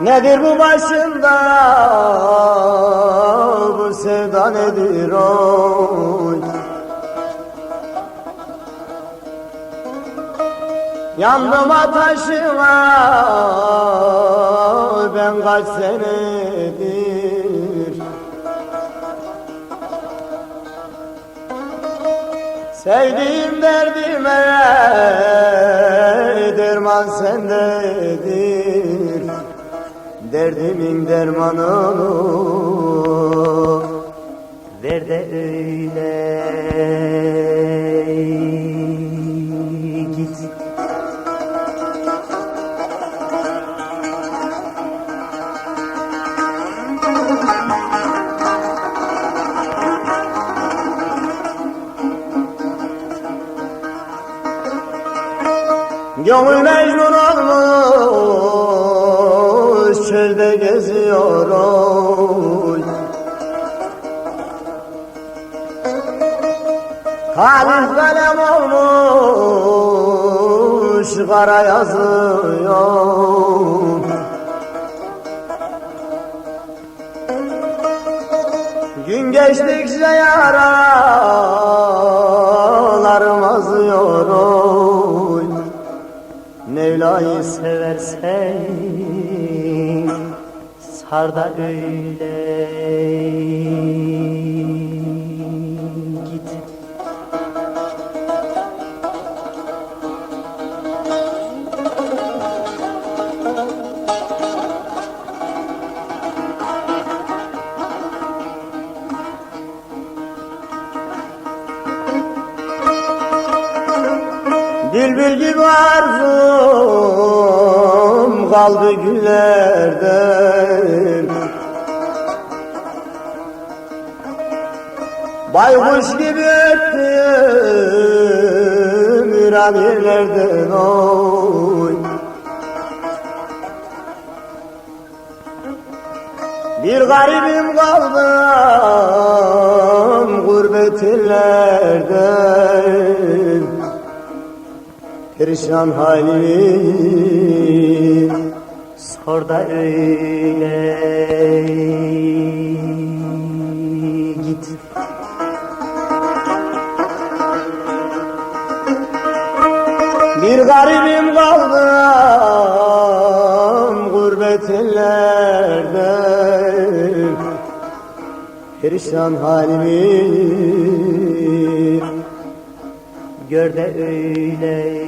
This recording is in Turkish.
Nedir bu başında? Bu sevda nedir oy? Yandım ateşime ben kaç senedir? Sevdiğim derdime derman sendedir Derdimin dermanı ver de öyle. Git. Gönül mecnun olmuş çölde geziyor oy Kalif kalem olmuş kara yazıyor Gün geçtikçe yaralarım azıyor oy Mevla'yı seversen sar da öyle. Git. Bülbül gibi arzum kaldı günlerden Baykuş gibi öttüm viran yerlerden oy. Bir garibim kaldım gurbet illerden Perişan halimi sor da öyle. Git. Bir garibim kaldım gurbet ellerde. Perişan halimi gör de öyle